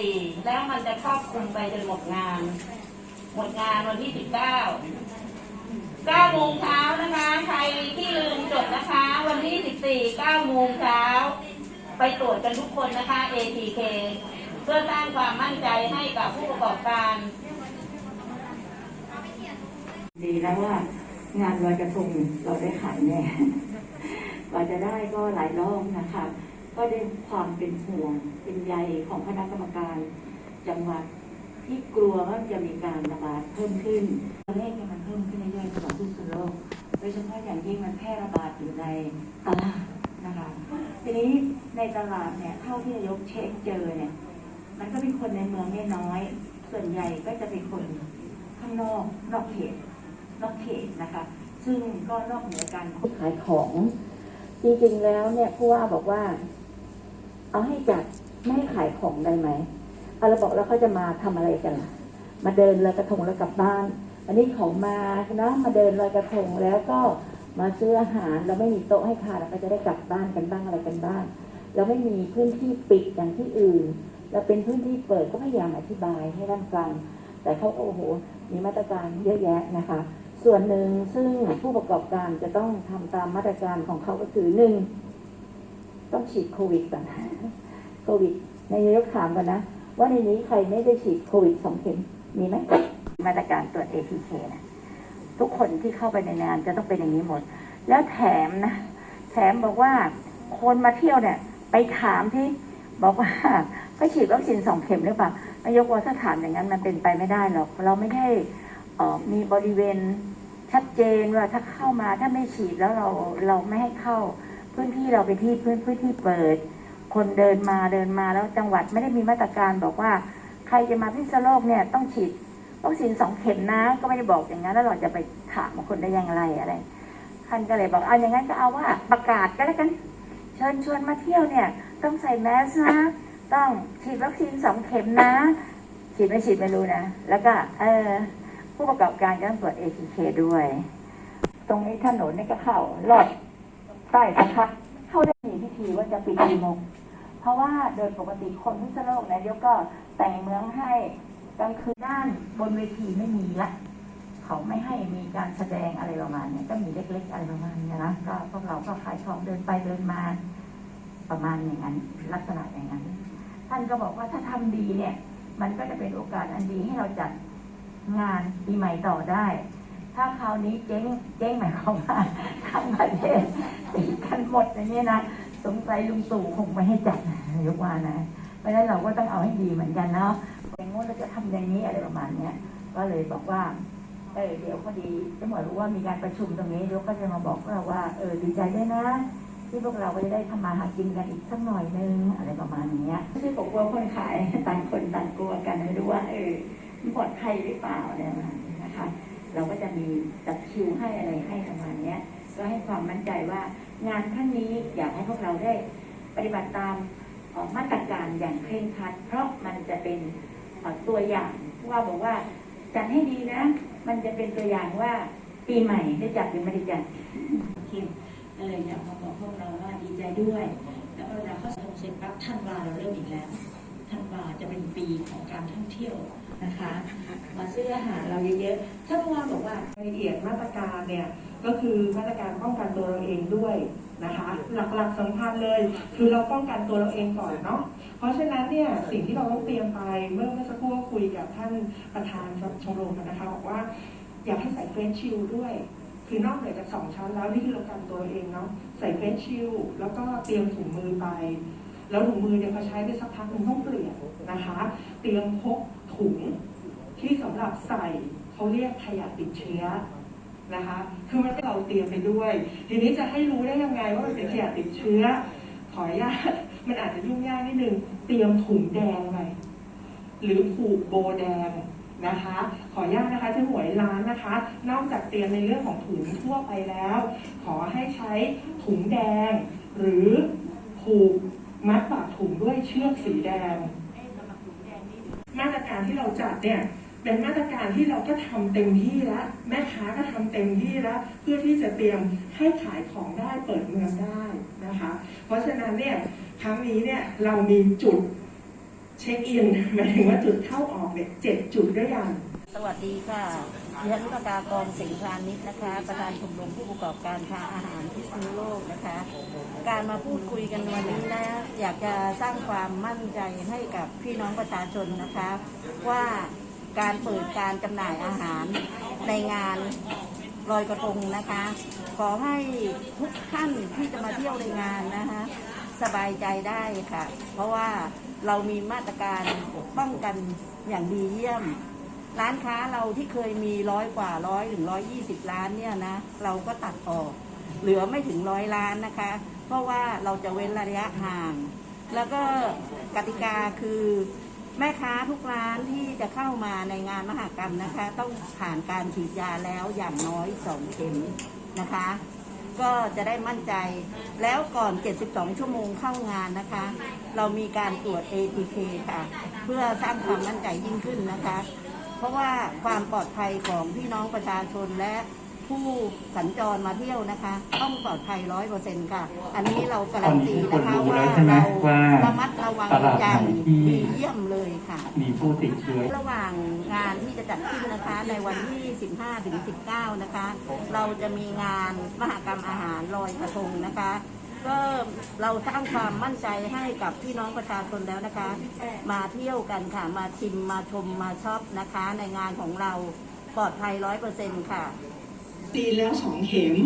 สี่แล้วมันจะครอบคลุมไปจนหมดงาน หมดงานวันที่สิบเก้าเก้าโมงเช้านะคะ ใครที่ลืมจดนะคะ วันที่สิบสี่เก้าโมงเช้าไปตรวจกันทุกคนนะคะ ATK เพื่อสร้างความมั่นใจให้กับผู้ประกอบการดีแล้วว่างานลอยกระทงเราได้ขายแน่กว่าจะได้ก็หลายรอบนะคะ ก็ได้ความเป็นห่วงเป็นใยของคณะกรรมการ จังหวัดที่กลัวว่าจะมีการระบาดเพิ่มขึ้นตัวเลขมันเพิ่มขึ้นเรื่อยๆตลอดทุกสุดโลกโดยเฉพาะอย่างยิ่งมันแพร่ระบาดอยู่ในตลาดนะคะทีนี้ในตลาดเนี่ยเท่าที่นายกเช็คเจอเนี่ยมันก็เป็นคนในเมืองเนี่ยน้อย ส่วนใหญ่ก็จะเป็นคนข้างนอกนอกเขตนอกเขตนะคะซึ่งก็นอกเหนือการขายของ จริงๆแล้วเนี่ยผู้ว่าบอกว่า เอาให้จัดไม่ให้ขายของได้ไหมเอาเราบอกแล้วเขาจะมาทำอะไรกันล่ะมาเดินลอยกระทงแล้วกลับบ้าน อันนี้ของมานะมาเดินลอยกระทงแล้วก็มาซื้ออาหารเราไม่มีโต๊ะให้ทานเราก็จะได้กลับบ้านกันบ้างอะไรกันบ้างเราไม่มีพื้นที่ปิดอย่างที่อื่นเราเป็นพื้นที่เปิดก็พยายามอธิบายให้ท่านฟัง แต่เขาก็โอ้โหมีมาตรการเยอะแยะนะคะ ส่วนหนึ่งซึ่งผู้ประกอบการจะต้องทำตามมาตรการของเขาก็คือหนึ่ง ต้องฉีดโควิดก่อนโควิด ในายกถามกันนะ ว่าในนี้ใครไม่ได้ฉีดโควิดสองเข็มมีไหมมาตรการตรวจ ATK นะทุกคนที่เข้าไปในงานจะต้องเป็นอย่างนี้หมด แล้วแถมนะแถมบอกว่าคนมาเที่ยวเนี่ย ไปถามที่บอกว่าไปฉีดวัคซีนสองเข็มหรือเปล่านายกว่าถ้าถามอย่างนั้นมันเป็นไปไม่ได้หรอก เราไม่ได้มีบริเวณชัดเจนว่าถ้าเข้ามาถ้าไม่ฉีดแล้วเราเราไม่ให้เข้า พื้นที่เราเป็นที่พื้นพื้นที่เปิด คนเดินมาเดินมาแล้วจังหวัดไม่ได้มีมาตรการบอกว่า ใครจะมาพิษณุโลกเนี่ยต้องฉีดวัคซีนสองเข็มนะก็ไม่ได้บอกอย่างนั้นแล้วเราจะไปถามคนได้อย่างไรอะไรท่านก็เลยบอกเอาอย่างนั้นก็เอาว่าประกาศก็แล้วกัน เชิญชวนมาเที่ยวเนี่ย ต้องใส่แมสนะต้องฉีดวัคซีนสองเข็มนะ ฉีดไม่ฉีดไม่รู้นะ แล้วก็เออผู้ประกอบการก็ต้องตรวจ ATK ด้วย ตรงนี้ถนนนี่ก็เข้าลอด ใต้สะพัดเข้าได้มีพิธีว่าจะปิดกี่โมงเพราะว่าโดยปกติคนพิษณุโลกนายกก็แต่งเมืองให้กลางคืนด้านบนเวทีไม่มีละเขาไม่ให้มีการแสดงอะไรประมาณเนี้ยก็มีเล็กๆอะไรประมาณนี้นะก็พวกเราก็ขายของเดินไปเดินมาประมาณอย่างนั้น ลักษณะอย่างนั้น ท่านก็บอกว่าถ้าทำดีเนี่ย มันก็จะเป็นโอกาสอันดีให้เราจัดงานปีใหม่ต่อได้ ถ้าคราวนี้เจ๊งเจ๊งหมายความว่าทั้งประเทศติดกันหมดอย่างนี้นะสงสัยลุงตู่คงไม่ให้จัดยกว่านะเพราะนั้นเราก็ต้องเอาให้ดีเหมือนกันเนาะอย่างงู้นเราจะทำอย่างนี้อะไรประมาณเนี้ยก็เลยบอกว่าเออเดี๋ยวพอดีจะหมอรู้ว่ามีการประชุมตรงนี้ยวก็จะมาบอกเราว่าเออดีใจด้วยนะ ที่พวกเราก็จะได้ทำมาหากินกันอีกสักหน่อยนึงอะไรประมาณนี้ยไม่ใช่ผมกลัวคนขายต่างคนต่างกลัวกันไม่รู้ว่าเออปลอดภัยหรือเปล่าเนี่ยนะคะ เราก็จะมีจัดคิวให้อะไรให้ประมาณนี้ก็ให้ความมั่นใจว่างานครั้งนี้อยากให้พวกเราได้ปฏิบัติตามมาตรการอย่างเคร่งครัด เพราะมันจะเป็นตัวอย่างว่าบอกว่าจัดให้ดีนะ มันจะเป็นตัวอย่างว่าปีใหม่ได้จัดหรือไม่ได้จัดคิมก็เลยอยากมาบอกพวกเราว่าดีใจด้วย แล้วเวลาเข้าสงเสร็จปั๊บธันวาเราเริ่มอีกแล้ว ธันวาจะเป็นปีของการท่องเที่ยวนะคะ มาซื้ออาหารเราเยอะๆถ้าผู้ว่าบอกว่ารายละเอียดมาตรการเนี่ยก็คือมาตรการป้องกันตัวเราเองด้วยนะคะหลักๆสำคัญเลยคือเราป้องกันตัวเราเองก่อนเนาะเพราะฉะนั้นเนี่ยสิ่งที่เราต้องเตรียมไปเมื่อเมื่อสักครู่ก็คุยกับท่านประธานชมรมนะคะบอกว่าอยากให้ใส่เฟรนช์ชิลด้วย คือนอกเหนือจากสองชั้นแล้วนี่คือเรากันตัวเราเองเนาะใส่เฟรนช์ชิลแล้วก็เตรียมถุงมือไป แล้วถุงมือเนี่ยพอใช้ไปสักพักหนึงต้องเปลี่ยนนะคะ เตรียมพกถุงที่สำหรับใส่เขาเรียกขยะติดเชื้อนะคะ คือมันเราเตรียมไปด้วย ทีนี้จะให้รู้ได้ยังไงว่ามันเป็นขยะติดเชื้อ ขออนุญาตมันอาจจะยุ่งยากนิดนึง เตรียมถุงแดงไปหรือผูกโบแดงนะคะ ขออนุญาตนะคะที่หวยร้านนะคะ นอกจากเตรียมในเรื่องของถุงทั่วไปแล้ว ขอให้ใช้ถุงแดงหรือผูกมัดปากถุงด้วย เชือกสีแดง มาตรการที่เราจัดเนี่ยเป็นมาตรการที่เราก็ทำเต็มที่แล้วแม่ค้าก็ทำเต็มที่แล้วเพื่อที่จะเตรียมให้ขายของได้เปิดเมืองได้นะคะ เพราะฉะนั้นเนี่ยครั้งนี้เนี่ยเรามีจุดเช็คอินหมายถึงว่าจุดเข้าออกเนี่ยเจ็ดจุดด้วยกัน สวัสดีค่ะ ดิฉันประกากรสิงห์พานิชนะคะ ประธานชมรมผู้ประกอบการค้าอาหารพิษณุโลกนะคะ การมาพูดคุยกันวันนี้นะ อยากจะสร้างความมั่นใจให้กับพี่น้องประชาชนนะคะ ว่าการเปิดการจำหน่ายอาหารในงานลอยกระทงนะคะ ขอให้ทุกท่านที่จะมาเที่ยวในงานนะคะ สบายใจได้ค่ะ เพราะว่าเรามีมาตรการป้องกันอย่างดีเยี่ยม ร้านค้าเราที่เคยมีร้อยกว่าร้อยถึงร้อยยี่สิบล้านเนี่ยนะเราก็ตัดออก เหลือไม่ถึงร้อยล้านนะคะ เพราะว่าเราจะเว้นระยะห่าง แล้วก็กติกาคือแม่ค้าทุกร้านที่จะเข้ามาในงานมหกรรมนะคะ ต้องผ่านการฉีดยาแล้วอย่างน้อยสองเข็มนะคะ ก็จะได้มั่นใจแล้วก่อน 72 ชั่วโมงเข้างานนะคะ เรามีการตรวจ ATK ค่ะ เพื่อสร้างความมั่นใจยิ่งขึ้นนะคะ เพราะว่าความปลอดภัยของพี่น้องประชาชนและผู้สัญจรมาเที่ยวนะคะ ต้องปลอดภัยร้อยเปอร์เซ็นต์ค่ะ อันนี้เราการันตีนะคะตอนนี้ทุกคนรู้ว่าแล้วใช่ไหมเราว่าระมัดระวังตลาดอย่างไหนที่ดีเยี่ยมเลยค่ะ มีผู้ติดเชื้อระหว่างงานที่จะจัดขึ้นนะคะ ในวันที่ 15ถึง19 นะคะ เราจะมีงานมหกรรมอาหารลอยกระทงนะคะ ก็เราสร้างความมั่นใจให้กับพี่น้องประชาชนแล้วนะคะ มาเที่ยวกันค่ะ มาชิมมาชมมาช็อปนะคะ ในงานของเราปลอดภัยร้อยเปอร์เซ็นต์ค่ะซีแล้วสองเข็ม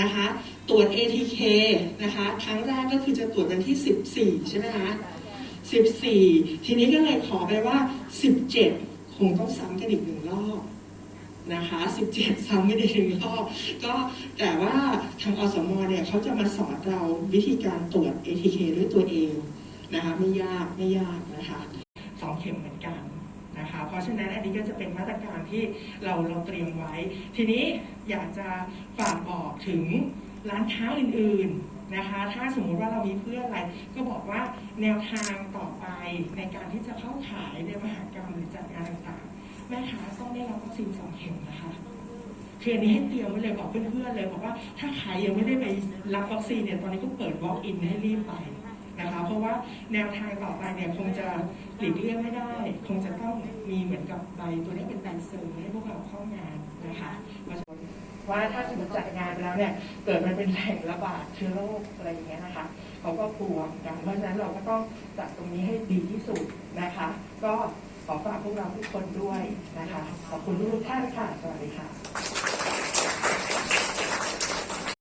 นะคะ ตรวจ ATK นะคะ ครั้งแรกก็คือจะตรวจวันที่ 14 ใช่ไหมคะ 14 ทีนี้ก็เลยขอไปว่า 17 คงต้องซ้ำกันอีกหนึ่งรอบ นะคะ17ซ้ำกันอีกหนึ่งรอบก็แต่ว่าทางอสมเนี่ยเขาจะมาสอนเราวิธีการตรวจ ATK ด้วยตัวเองนะคะไม่ยากไม่ยากนะคะสองเข็มเหมือนกันนะคะเพราะฉะนั้นอันนี้ก็จะเป็นมาตรการที่เราเราเตรียมไว้ ทีนี้อยากจะฝากบอกถึงร้านค้าอื่นๆนะคะ ถ้าสมมุติว่าเรามีเพื่ออะไร ก็บอกว่าแนวทางต่อไปในการที่จะเข้าขายในมหากรรมหรือจัดงานต่างๆ แม่ค้าต้องได้รับวัคซีนสองเข็มนะคะคืออันนี้ให้เตรียมไว้เลยบอกเพื่อนๆเลยบอกว่าถ้าใครยังไม่ได้ไปรับวัคซีนเนี่ยตอนนี้ก็เปิด walk in ให้รีบไปนะคะเพราะว่าแนวทางต่อไปเนี่ยคงจะหลีกเลี่ยงไม่ได้ คงจะต้องมีเหมือนกับใบตัวนี้เป็นใบเซอร์ให้พวกเราเข้างานนะคะว่าถ้าสมมติจัดงานแล้วเนี่ยเกิดมันเป็นแหล่งระบาดเชื้อโรคอะไรอย่างเงี้ยนะคะเขาก็กลัวกันเพราะฉะนั้นเราก็ต้องจัดตรงนี้ให้ดีที่สุดนะคะ ก็ ขอฝากพวกเราทุกคนด้วยนะคะ ขอบคุณทุกท่านค่ะ สวัสดีค่ะ